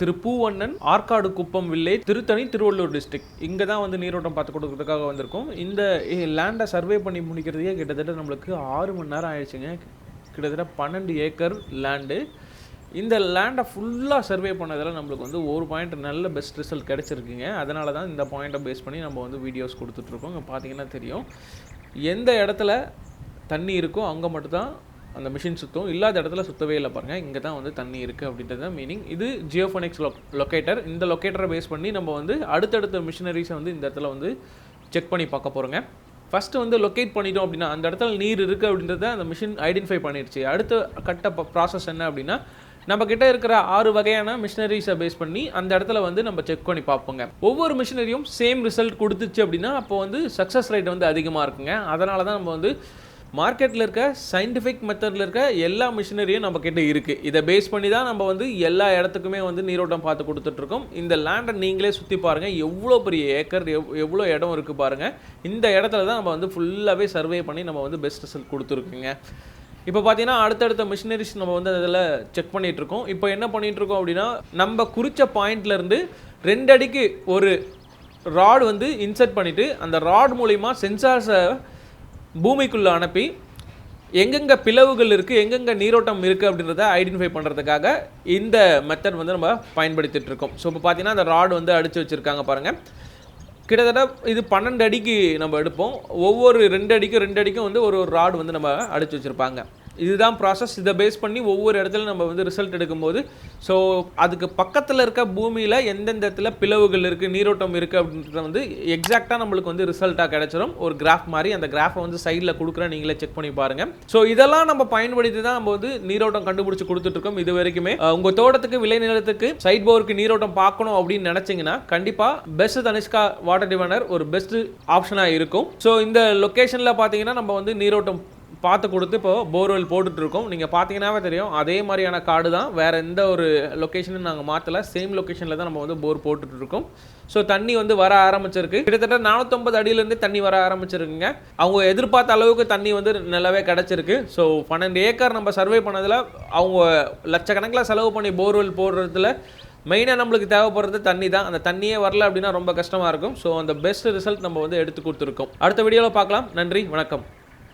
திரு Poovannan Arcot Kuppam village Tiruttani Tiruvallur district இங்கே தான் வந்து நீரோட்டம் பார்த்து கொடுக்கறதுக்காக வந்திருக்கோம். இந்த லேண்டை சர்வே பண்ணி முடிக்கிறதுக்கே கிட்டத்தட்ட நம்மளுக்கு ஆறு மணி நேரம் ஆயிடுச்சுங்க. கிட்டத்தட்ட பன்னெண்டு ஏக்கர் லேண்டு இந்த லேண்டை ஃபுல்லாக சர்வே பண்ணதில் நம்மளுக்கு வந்து ஒரு பாயிண்ட் நல்ல பெஸ்ட் ரிசல்ட் கிடச்சிருக்குங்க. அதனால தான் இந்த பாயிண்ட்டை பேஸ் பண்ணி நம்ம வந்து வீடியோஸ் கொடுத்துட்ருக்கோம் இங்கே பார்த்தீங்கன்னா தெரியும். எந்த இடத்துல தண்ணி இருக்கோ அங்கே மட்டும்தான் அந்த மிஷின் சுற்றும் இல்லாத இடத்துல சுத்தவே இல்லை பாருங்கள் இங்கே தான் வந்து தண்ணி இருக்குது அப்படின்றது தான் மீனிங் இது ஜியோஃபோனிக்ஸ் லொ லொக்கேட்டர் இந்த லொக்கேட்டரை பேஸ் பண்ணி நம்ம வந்து அடுத்தடுத்த மிஷினரிஸை வந்து இந்த இடத்துல வந்து செக் பண்ணி பார்க்க போகிறோங்க ஃபஸ்ட்டு வந்து லொக்கேட் பண்ணிட்டோம் அப்படின்னா அந்த இடத்துல நீர் இருக்குது அப்படின்றத அந்த மிஷின் ஐடென்டிஃபை பண்ணிடுச்சு அடுத்த கட்ட ப்ராசஸ் என்ன அப்படின்னா நம்ம கிட்ட இருக்கிற ஆறு வகையான மிஷினரிஸை பேஸ் பண்ணி அந்த இடத்துல வந்து நம்ம செக் பண்ணி பார்ப்போங்க. ஒவ்வொரு மிஷினரியும் சேம் ரிசல்ட் கொடுத்துச்சு அப்படின்னா அப்போ வந்து சக்ஸஸ் ரேட் வந்து அதிகமாக இருக்குங்க. அதனால தான் நம்ம வந்து மார்க்கெட்டில் இருக்க சயின்டிஃபிக் மெத்தடில் இருக்க எல்லா மிஷினரியும் நம்மக்கிட்ட இருக்குது இதை பேஸ் பண்ணி தான் நம்ம வந்து எல்லா இடத்துக்குமே வந்து நீரோட்டம் பார்த்து கொடுத்துட்ருக்கோம். இந்த லேண்டை நீங்களே சுற்றி பாருங்கள் எவ்வளோ பெரிய ஏக்கர் எவ் எவ்வளோ இடம் இருக்குது பாருங்கள் இந்த இடத்துல தான் நம்ம வந்து ஃபுல்லாகவே சர்வே பண்ணி நம்ம வந்து பெஸ்ட் ரிசல்ட் கொடுத்துருக்குங்க. இப்போ பார்த்தீங்கன்னா அடுத்தடுத்த மிஷினரிஸ் நம்ம வந்து அதில் செக் பண்ணிகிட்ருக்கோம் இருக்கோம் இப்போ என்ன பண்ணிகிட்ருக்கோம் அப்படின்னா நம்ம குறித்த பாயிண்ட்லேருந்து ரெண்டு அடிக்கு ஒரு ராடு வந்து இன்சர்ட் பண்ணிவிட்டு அந்த ராட் மூலிமா சென்சார்ஸை பூமிக்குள்ளே அனுப்பி எங்கெங்கே பிளவுகள் இருக்குது எங்கெங்கே நீரோட்டம் இருக்குது அப்படின்றத ஐடென்டிஃபை பண்ணுறதுக்காக இந்த மெத்தட் வந்து நம்ம பயன்படுத்திகிட்ருக்கோம் ஸோ இப்போ பார்த்தீங்கன்னா அந்த ராடு வந்து அடித்து வச்சுருக்காங்க பாருங்கள் கிட்டத்தட்ட இது பன்னெண்டு அடிக்கு நம்ம எடுப்போம். ஒவ்வொரு ரெண்டு அடிக்கும் ரெண்டு அடிக்கும் வந்து ஒரு ஒரு ராடு வந்து நம்ம அடித்து வச்சுருப்பாங்க. இதுதான் ப்ராசஸ் இதை பேஸ் பண்ணி ஒவ்வொரு இடத்துல நம்ம வந்து ரிசல்ட் எடுக்கும்போது ஸோ அதுக்கு பக்கத்தில் இருக்க பூமியில் எந்தெந்த இடத்துல பிளவுகள் இருக்குது நீரோட்டம் இருக்குது அப்படின்றத வந்து எக்ஸாக்டாக நம்மளுக்கு வந்து ரிசல்ட்டாக கிடச்சிரும். ஒரு கிராஃப் மாதிரி. அந்த கிராஃபை வந்து சைடில் கொடுக்குறேன் நீங்களே செக் பண்ணி பாருங்கள் ஸோ இதெல்லாம் நம்ம பயன்படுத்தி தான் நம்ம வந்து நீரோட்டம் கண்டுபிடிச்சி கொடுத்துட்ருக்கோம் இது வரைக்குமே. உங்கள் தோட்டத்துக்கு விளைநிலத்துக்கு சைட் போருக்கு நீரோட்டம் பார்க்கணும் அப்படின்னு நினச்சிங்கன்னா கண்டிப்பாக பெஸ்ட் தனிஷ்கா வாட்டர் டிவைனர் ஒரு பெஸ்ட் ஆப்ஷனாக இருக்கும். ஸோ இந்த லொக்கேஷனில் பார்த்தீங்கன்னா நம்ம வந்து நீரோட்டம் பார்த்து கொடுத்து இப்போ போர்வெல் போட்டுட்ருக்கோம். நீங்கள் பார்த்தீங்கன்னாவே தெரியும் அதே மாதிரியான காடு தான். வேறு எந்த ஒரு லொக்கேஷனும் நாங்கள் மாற்றலை சேம் லொக்கேஷனில் தான் நம்ம வந்து போர் போட்டுட்ருக்கோம். ஸோ தண்ணி வந்து வர ஆரம்பிச்சிருக்கு. கிட்டத்தட்ட நானூற்றம்பது அடியிலேருந்தே தண்ணி வர ஆரம்பிச்சிருக்குங்க. அவங்க எதிர்பார்த்த அளவுக்கு தண்ணி வந்து நல்லாவே கிடச்சிருக்கு. ஸோ பன்னெண்டு ஏக்கர் நம்ம சர்வே பண்ணதில் அவங்க லட்சக்கணக்கில் செலவு பண்ணி போர்வெல் போடுறதுல மெயினாக நம்மளுக்கு தேவைப்படுறது தண்ணி தான். அந்த தண்ணியே வரல அப்படின்னா ரொம்ப கஷ்டமாக இருக்கும். ஸோ அந்த பெஸ்ட் ரிசல்ட் நம்ம வந்து எடுத்து கொடுத்துருக்கோம். அடுத்த வீடியோவில் பார்க்கலாம். நன்றி வணக்கம்.